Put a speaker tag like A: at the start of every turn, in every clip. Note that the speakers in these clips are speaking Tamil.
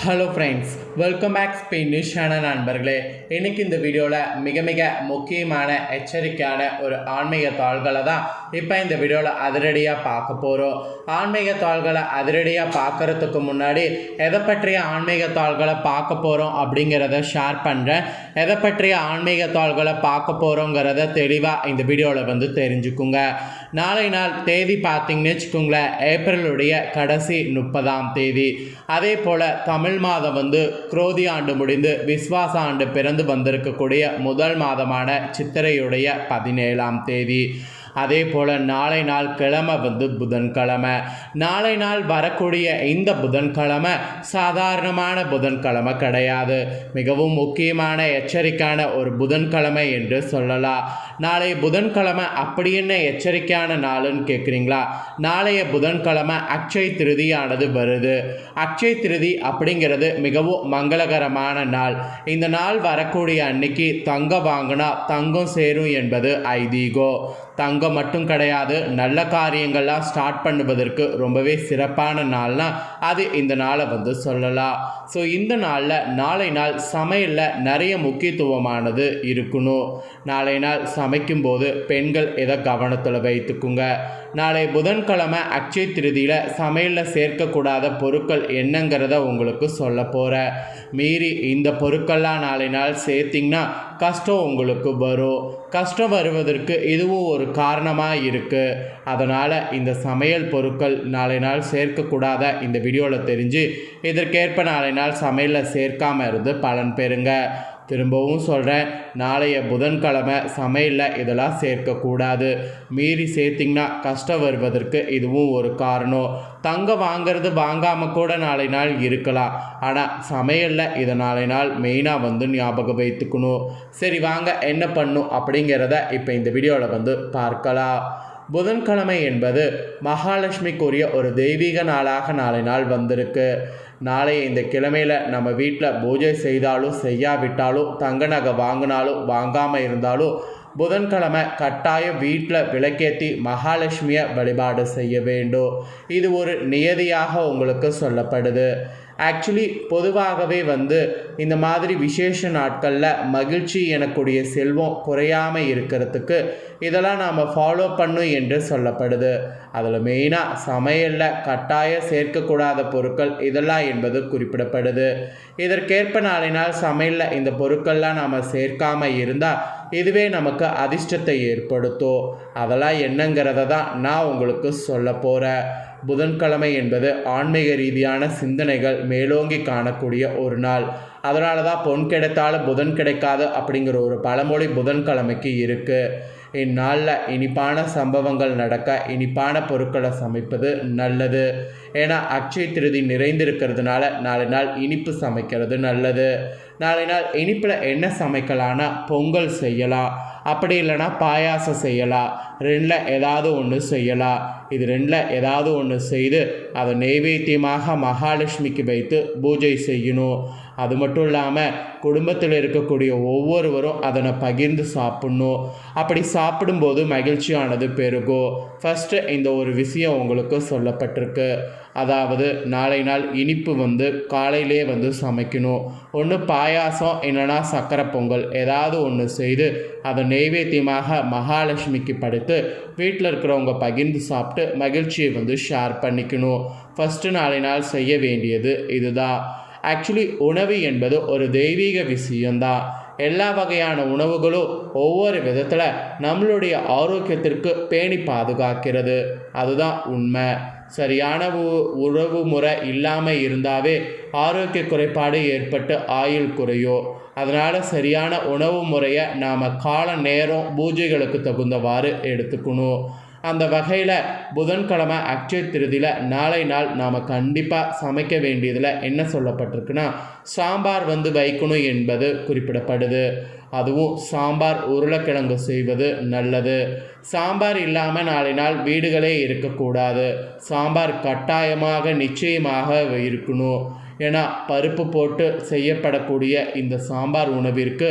A: ஹலோ ஃப்ரெண்ட்ஸ் வெல்கம் பேக் ஸ்பெயினிஷான நண்பர்களே. இன்றைக்கி இந்த வீடியோவில் மிக மிக முக்கியமான எச்சரிக்கையான ஒரு ஆன்மீக தாள்களை தான் இப்போ இந்த வீடியோவில் அதிரடியாக பார்க்க போகிறோம் ஆன்மீக தாள்களை அதிரடியாக பார்க்கறதுக்கு முன்னாடி எதை பற்றிய ஆன்மீக தாள்களை பார்க்க போகிறோம் அப்படிங்கிறத ஷேர் பண்ணுறேன் எதை பற்றிய ஆன்மீக தாள்களை பார்க்க போகிறோங்கிறத தெளிவாக இந்த வீடியோவில் வந்து தெரிஞ்சுக்குங்க. நாளை நாள் தேதி பார்த்தீங்கன்னு வச்சுக்கோங்களேன் ஏப்ரலுடைய கடைசி முப்பதாம் தேதி. அதே போல் தமிழ் மாதம் வந்து குரோதி ஆண்டு முடிந்து விஸ்வாச ஆண்டு பிறந்து வந்திருக்கக்கூடிய முதல் மாதமான சித்திரையுடைய பதினேழாம் தேதி. அதே போல் நாளை நாள் கிழமை வந்து புதன்கிழமை. நாளை நாள் வரக்கூடிய இந்த புதன்கிழமை சாதாரணமான புதன்கிழமை கிடையாது. மிகவும் முக்கியமான எச்சரிக்கையான ஒரு புதன்கிழமை என்று சொல்லலாம். நாளை புதன்கிழமை அப்படி என்ன எச்சரிக்கையான நாளுன்னு கேட்குறீங்களா நாளைய புதன்கிழமை அக்ஷய் திருதியானது வருது. அக்ஷய் திருதி அப்படிங்கிறது மிகவும் மங்களகரமான நாள். இந்த நாள் வரக்கூடிய அன்னைக்கு தங்கம் வாங்கினா தங்கம் சேரும் என்பது ஐதீகோ. தங்கம் மட்டும் கிடையாது. நல்ல காரியங்கள்லாம் ஸ்டார்ட் பண்ணுவதற்கு ரொம்பவே சிறப்பான நாள்னால் அது இந்த நாளை வந்து சொல்லலாம். ஸோ இந்த நாளில் நாளை நாள் சமையலில் நிறைய முக்கியத்துவமானது இருக்கணும். நாளை நாள் சமைக்கும்போது பெண்கள் எதை கவனத்தில் வைத்துக்குங்க? நாளை புதன்கிழமை அக்ஷய திருதியில் சமையலில் சேர்க்கக்கூடாத பொருட்கள் என்னங்கிறத உங்களுக்கு சொல்ல போகிறேன் மீறி இந்த பொருட்கள்லாம் நாளை நாள் சேர்த்திங்கன்னா கஷ்டம் உங்களுக்கு வரும். கஷ்டம் வருவதற்கு இதுவும் ஒரு காரணமாக இருக்குது அதனால் இந்த சமையல் பொருட்கள் நாளை நாள் சேர்க்கக்கூடாத இந்த வீடியோவில் தெரிஞ்சு இதற்கேற்ப நாளை நாள் சமையலில் சேர்க்காமல் இருந்து பலன் பெறுங்க. திரும்பவும் சொல்கிறேன் நாளைய புதன்கிழமை சமையலில் இதெல்லாம் சேர்க்கக்கூடாது. மீறி சேர்த்திங்கன்னா கஷ்டம் வருவதற்கு இதுவும் ஒரு காரணம். தங்கம் வாங்கிறது வாங்காமல் கூட நாளை நாள் இருக்கலாம். ஆனால் சமையலில் இதை நாளை நாள் மெயினாக வந்து ஞாபகம் வைத்துக்கணும். சரி வாங்க என்ன பண்ணும் அப்படிங்கிறத இப்போ இந்த வீடியோவில் வந்து பார்க்கலாம். புதன்கிழமை என்பது மகாலட்சுமிக்குரிய ஒரு தெய்வீக நாளாக நாளை நாள் வந்திருக்கு. நாளை இந்த கிழமையில் நம்ம வீட்டில் பூஜை செய்தாலும் செய்யாவிட்டாலும் தங்க நகை வாங்கினாலும் வாங்காமல் இருந்தாலும் புதன்கிழமை கட்டாயம் வீட்டில் விளக்கேற்றி மகாலட்சுமியை வழிபாடு செய்ய வேண்டும். இது ஒரு நியதியாக உங்களுக்கு சொல்லப்படுது. ஆக்சுவலி பொதுவாகவே வந்து இந்த மாதிரி விசேஷ நாட்களில் மகிழ்ச்சி எனக்கூடிய செல்வம் குறையாமல் இருக்கிறதுக்கு இதெல்லாம் நாம் ஃபாலோ பண்ணும் என்று சொல்லப்படுது. அதில் மெயினாக சமையலில் கட்டாயம் சேர்க்கக்கூடாத பொருட்கள் இதெல்லாம் என்பது குறிப்பிடப்படுது. இதற்கேற்ப நாளை நாள் சமையலில் இந்த பொருட்கள்லாம் நாம் சேர்க்காமல் இருந்தால் இதுவே நமக்கு அதிர்ஷ்டத்தை ஏற்படுத்தும். அதெல்லாம் என்னங்கிறத தான் நான் உங்களுக்கு சொல்ல போகிறேன் புதன்கிழமை என்பது ஆன்மீக ரீதியான சிந்தனைகள் மேலோங்கி காணக்கூடிய ஒரு நாள். அதனால தான் பொன் கிடைத்தாலும் புதன் கிடைக்காது அப்படிங்கிற ஒரு பழமொழி புதன்கிழமைக்கு இருக்குது இந்நாளில் இனிப்பான சம்பவங்கள் நடக்க இனிப்பான பொருட்களை சமைப்பது நல்லது. ஏன்னா அக்ஷய திருதி நிறைந்திருக்கிறதுனால நாலு நாள் இனிப்பு சமைக்கிறது நல்லது. நாளை நாள் இனிப்பில் என்ன சமைக்கலான்னா பொங்கல் செய்யலாம். அப்படி இல்லைன்னா பாயாசம் செய்யலாம். ரெண்டில் ஏதாவது ஒன்று செய்யலாம். இது ரெண்டில் ஏதாவது ஒன்று செய்து அதை நெய்வேத்தியமாக மகாலட்சுமிக்கு வைத்து பூஜை செய்யணும். அது மட்டும் இல்லாமல் குடும்பத்தில் இருக்கக்கூடிய ஒவ்வொருவரும் அதனை பகிர்ந்து சாப்பிட்ணும். அப்படி சாப்பிடும்போது மகிழ்ச்சியானது பெருகும். ஃபஸ்ட்டு இந்த ஒரு விஷயம் உங்களுக்கு சொல்லப்பட்டிருக்கு. அதாவது நாளை நாள் இனிப்பு வந்து காலையிலே வந்து சமைக்கணும். ஒன்று பாயாசம் இல்லைனா சக்கரை பொங்கல். ஏதாவது ஒன்று செய்து அதை நெய்வேத்தியமாக மகாலட்சுமிக்கு படைத்து வீட்டில் இருக்கிறவங்க பகிர்ந்து சாப்பிட்டு மகிழ்ச்சியை வந்து ஷேர் பண்ணிக்கணும். ஃபஸ்ட்டு நாளை நாள் செய்ய வேண்டியது இதுதான். ஆக்சுவலி உணவு என்பது ஒரு தெய்வீக விஷயம்தான். எல்லா வகையான உணவுகளும் ஒவ்வொரு விதத்தில் நம்மளுடைய ஆரோக்கியத்திற்கு பேணி பாதுகாக்கிறது. அதுதான் உண்மை. சரியான உ- உறவு முறை இல்லாமல் இருந்தாவே ஆரோக்கிய குறைபாடு ஏற்பட்டு ஆயுள் குறையும் அதனால் சரியான உணவு முறையை நாம் கால நேரம் பூஜைகளுக்கு தகுந்தவாறு எடுத்துக்கணும். அந்த வகையில் புதன்கிழமை அக்ஷய திருதியில் நாளை நாள் நாம் கண்டிப்பாக சமைக்க வேண்டியதில் என்ன சொல்லப்பட்டிருக்குன்னா சாம்பார் வந்து வைக்கணும் என்பது குறிப்பிடப்படுது. அதுவும் சாம்பார் உருளைக்கிழங்கு செய்வது நல்லது. சாம்பார் இல்லாமல் நாளை நாள் வீடுகளே இருக்கக்கூடாது. சாம்பார் கட்டாயமாக நிச்சயமாக இருக்கணும். ஏன்னா பருப்பு போட்டு செய்யப்படக்கூடிய இந்த சாம்பார் உணவிற்கு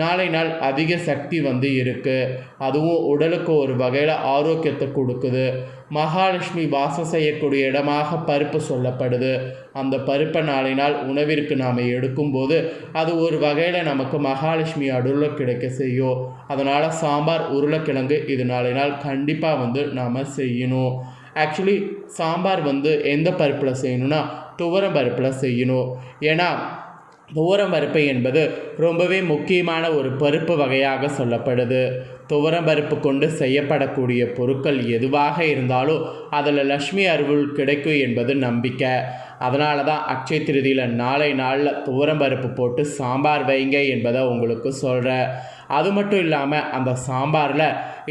A: நாளை நாள் அதிக சக்தி வந்து இருக்குது அதுவும் உடலுக்கு ஒரு வகையில் ஆரோக்கியத்தை கொடுக்குது. மகாலட்சுமி வாசம் செய்யக்கூடிய இடமாக பருப்பு சொல்லப்படுது. அந்த பருப்பை நாளை நாள் உணவிற்கு நாம் எடுக்கும்போது அது ஒரு வகையில் நமக்கு மகாலட்சுமி அடுல கிடைக்க செய்யும். அதனால் சாம்பார் உருளைக்கிழங்கு இது நாளை நாள் கண்டிப்பாக வந்து நாம் செய்யணும். ஆக்சுவலி சாம்பார் வந்து எந்த பருப்பில் செய்யணும்னா துவரம் பருப்பில் செய்யணும். ஏன்னா துவரம் பருப்பு என்பது ரொம்பவே முக்கியமான ஒரு பருப்பு வகையாக சொல்லப்படுது. துவரம் பருப்பு கொண்டு செய்யப்படக்கூடிய பொருட்கள் எதுவாக இருந்தாலும் அதில் லக்ஷ்மி அருள் கிடைக்கும் என்பது நம்பிக்கை. அதனால தான் அக்ஷய திருதியில் நாளை நாளில் துவரம் பருப்பு போட்டு சாம்பார் வைங்க என்பதை உங்களுக்கு சொல்கிறேன் அது மட்டும் இல்லாமல் அந்த சாம்பாரில்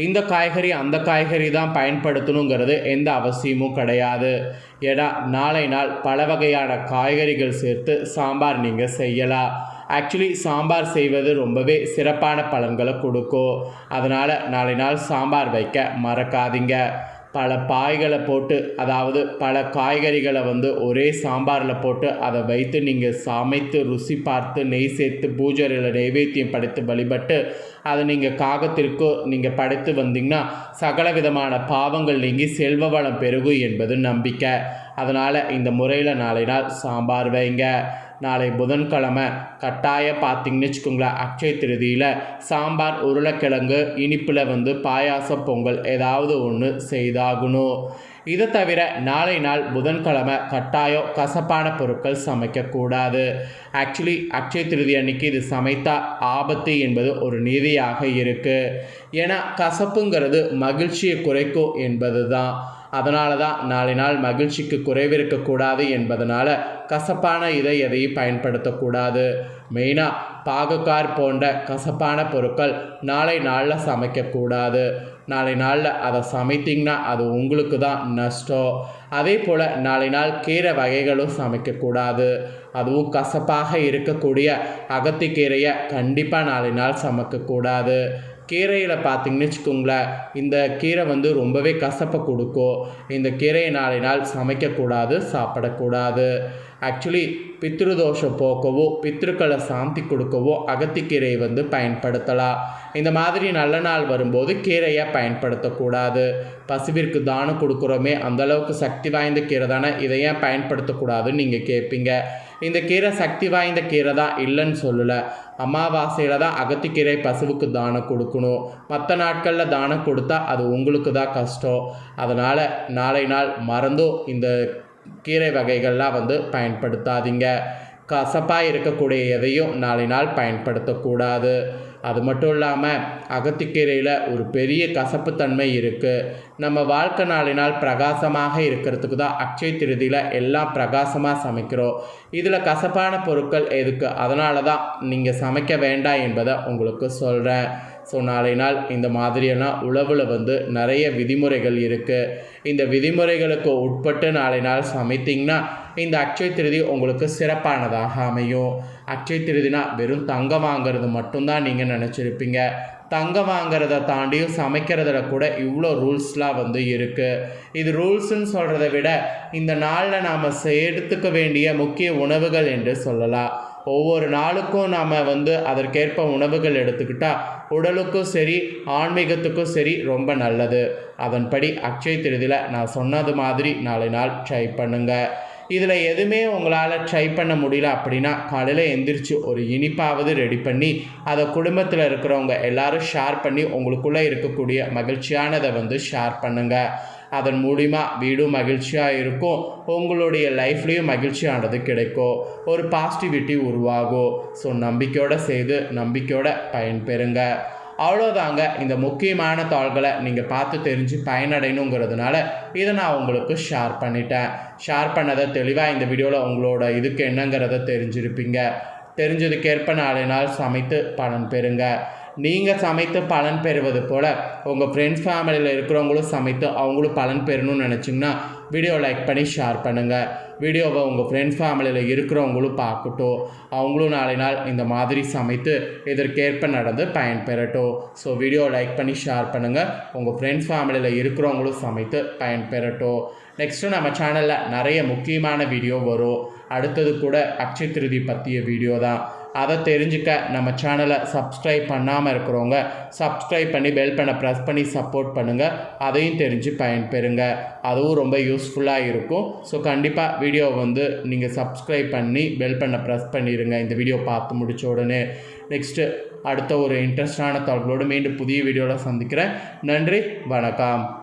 A: இந்த காய்கறி அந்த காய்கறி தான் பயன்படுத்தணுங்கிறது எந்த அவசியமும் கிடையாது. ஏன்னா நாளை நாள் பல வகையான காய்கறிகள் சேர்த்து சாம்பார் நீங்கள் செய்யலாம் ஆக்சுவலி சாம்பார் செய்வது ரொம்பவே சிறப்பான பலன்களை கொடுக்கும். அதனால் நாளை நாள் சாம்பார் வைக்க மறக்காதீங்க. பல பாய்களை போட்டு அதாவது பல காய்கறிகளை வந்து ஒரே சாம்பாரில் போட்டு அதை வைத்து நீங்கள் சமைத்து ருசி பார்த்து நெய் சேர்த்து பூஜையில் நைவேத்தியம் படைத்து வழிபட்டு அதை நீங்கள் காகத்திற்கோ நீங்கள் படைத்து வந்தீங்கன்னா சகல விதமான பாவங்கள் நீங்கி செல்வ வளம் பெருகும் என்பது நம்பிக்கை. அதனால் இந்த முறையில் நாளை நாள் சாம்பார் வைங்க. நாளை புதன்கிழமை கட்டாயம் பார்த்தீங்கன்னு வச்சுக்கோங்களேன் அக்ஷய திருதியில் சாம்பார் உருளைக்கிழங்கு இனிப்பில் வந்து பாயாச பொங்கல் ஏதாவது ஒன்று செய்தாகணும். இதை தவிர நாளை நாள் புதன்கிழமை கட்டாயம் கசப்பான பொருட்கள் சமைக்கக்கூடாது. ஆக்சுவலி அக்ஷய திருதி அன்னைக்கு இது சமைத்தா ஆபத்து என்பது ஒரு நீதியாக இருக்குது ஏன்னா கசப்புங்கிறது மகிழ்ச்சியை குறைக்கும் என்பது தான் அதனால தான் நாளை நாள் மகிழ்ச்சிக்கு குறைவிருக்கக்கூடாது என்பதனால கசப்பான இதை எதையும் பயன்படுத்தக்கூடாது. மெயினாக பாகுக்கார் போன்ற கசப்பான பொருட்கள் நாளை நாளில் சமைக்கக்கூடாது. நாளை நாளில் அதை சமைத்திங்கன்னா அது உங்களுக்கு தான் நஷ்டம். அதே போல் நாளை நாள் கீரை வகைகளும் சமைக்கக்கூடாது. அதுவும் கசப்பாக இருக்கக்கூடிய அகத்திக்கீரையை கண்டிப்பாக நாளை நாள் சமைக்கக்கூடாது. கீரையில் பார்த்தீங்கன்னு வச்சுக்கோங்களேன் இந்த கீரை வந்து ரொம்பவே கசப்பை கொடுக்கும். இந்த கீரையை நாளை நாள் சமைக்கக்கூடாது சாப்பிடக்கூடாது. ஆக்சுவலி பித்ருதோஷம் போக்கவோ பித்ருக்களை சாந்தி கொடுக்கவோ அகத்திக்கீரையை வந்து பயன்படுத்தலாம். இந்த மாதிரி நல்ல நாள் வரும்போது கீரையை பயன்படுத்தக்கூடாது. பசுவிற்கு தானம் கொடுக்குறோமே அந்தளவுக்கு சக்தி வாய்ந்த கீரை தானே இதை ஏன் பயன்படுத்தக்கூடாதுன்னு நீங்கள் கேட்பீங்க இந்த கீரை சக்தி வாய்ந்த கீரை தான் இல்லைன்னு சொல்லலை. அமாவாசையில் தான் அகத்திக்கீரை பசுவுக்கு தானம் கொடுக்கணும். மற்ற நாட்களில் தானம் கொடுத்தா அது உங்களுக்கு தான் கஷ்டம். அதனால் நாளை நாள் மறந்தும் இந்த கீரை வகைகள்லாம் வந்து பயன்படுத்தாதீங்க. கசப்பாக இருக்கக்கூடிய எதையும் நாளை நாள் பயன்படுத்தக்கூடாது. அது மட்டும் இல்லாமல் அகத்திக்கீரையில் ஒரு பெரிய கசப்புத்தன்மை இருக்குது நம்ம வாழ்க்கை நாளினால் பிரகாசமாக இருக்கிறதுக்கு தான் அக்ஷய திருதியில் எல்லாம் பிரகாசமாக சமைக்கிறோம். இதில் கசப்பான பொருட்கள் எதுக்கு? அதனால தான் நீங்கள் சமைக்க வேண்டாம் என்பதை உங்களுக்கு சொல்கிறேன் ஸோ நாளை நாள் இந்த மாதிரியெல்லாம் உழவில் வந்து நிறைய விதிமுறைகள் இருக்குது இந்த விதிமுறைகளுக்கு உட்பட்டு நாளை நாள் சமைத்திங்கன்னா இந்த அக்ஷய திருதி உங்களுக்கு சிறப்பானதாக அமையும். அக்ஷய திருதினா வெறும் தங்கம் வாங்கிறது மட்டும்தான் நீங்கள் நினச்சிருப்பீங்க. தங்கம் வாங்கிறத தாண்டியும் சமைக்கிறதுல கூட இவ்வளோ ரூல்ஸ்லாம் வந்து இருக்குது இது ரூல்ஸுன்னு சொல்கிறத விட இந்த நாளில் நாம் எடுத்துக்க வேண்டிய முக்கிய உணவுகள் என்று சொல்லலாம். ஒவ்வொரு நாளுக்கும் நாம் வந்து அதற்கேற்ப உணவுகள் எடுத்துக்கிட்டால் உடலுக்கும் சரி ஆன்மீகத்துக்கும் சரி ரொம்ப நல்லது. அதன்படி அக்ஷய திருதியில் நான் சொன்னது மாதிரி நாளை நாள் ட்ரை பண்ணுங்கள் இதில் எதுவுமே உங்களால் ட்ரை பண்ண முடியல அப்படின்னா காலையில் எந்திரிச்சு ஒரு இனிப்பாவது ரெடி பண்ணி அதை குடும்பத்தில் இருக்கிறவங்க எல்லாரும் ஷேர் பண்ணி உங்களுக்குள்ளே இருக்கக்கூடிய மகிழ்ச்சியானதை வந்து ஷேர் பண்ணுங்கள் அதன் மூலிமா வீடும் மகிழ்ச்சியாக இருக்கும். உங்களுடைய லைஃப்லேயும் மகிழ்ச்சியானது கிடைக்கும். ஒரு பாசிட்டிவிட்டி உருவாகும். ஸோ நம்பிக்கையோடு செய்து நம்பிக்கையோட பயன்பெறுங்க. அவ்வளோதாங்க இந்த முக்கியமான தாள்களை நீங்கள் பார்த்து தெரிஞ்சு பயனடையணுங்கிறதுனால இதை நான் உங்களுக்கு ஷேர் பண்ணிட்டேன். ஷேர் பண்ணதை தெளிவாக இந்த வீடியோவில் உங்களோட இதுக்கு என்னங்கிறத தெரிஞ்சிருப்பீங்க. தெரிஞ்சதுக்கேற்ப நாளை நாள் சமைத்து பலன் பெறுங்க. நீங்கள் சமைத்து பலன் பெறுவது போல் உங்கள் ஃப்ரெண்ட்ஸ் ஃபேமிலியில் இருக்கிறவங்களும் சமைத்து அவங்களும் பலன் பெறணும்னு நினச்சிங்கன்னா வீடியோ லைக் பண்ணி ஷேர் பண்ணுங்கள் வீடியோவை உங்கள் ஃப்ரெண்ட்ஸ் ஃபேமிலியில் இருக்கிறவங்களும் பார்க்கட்டும். அவங்களும் நாளை நாள் இந்த மாதிரி சமைத்து இதற்கேற்ப நடந்து பயன்பெறட்டும். ஸோ வீடியோ லைக் பண்ணி ஷேர் பண்ணுங்கள் உங்கள் ஃப்ரெண்ட்ஸ் ஃபேமிலியில் இருக்கிறவங்களும் சமைத்து பயன்பெறட்டும். நெக்ஸ்ட்டு நம்ம சேனலில் நிறைய முக்கியமான வீடியோ வரும். அடுத்தது கூட அக்ஷய திருதி பற்றிய வீடியோ தான். அதை தெரிஞ்சுக்க நம்ம சேனலை சப்ஸ்கிரைப் பண்ணாமல் இருக்கிறவங்க சப்ஸ்கிரைப் பண்ணி பெல் பண்ண ப்ரெஸ் பண்ணி சப்போர்ட் பண்ணுங்கள் அதையும் தெரிஞ்சு பயன்பெறுங்க. அதுவும் ரொம்ப யூஸ்ஃபுல்லாக இருக்கும். ஸோ கண்டிப்பாக வீடியோ வந்து நீங்கள் சப்ஸ்கிரைப் பண்ணி பெல் பண்ண ப்ரெஸ் பண்ணிடுங்க இந்த வீடியோ பார்த்து முடிச்ச உடனே. நெக்ஸ்ட்டு அடுத்த ஒரு இன்ட்ரெஸ்டான தகவலோடு மீண்டும் புதிய வீடியோவில் சந்திக்கிறேன். நன்றி வணக்கம்.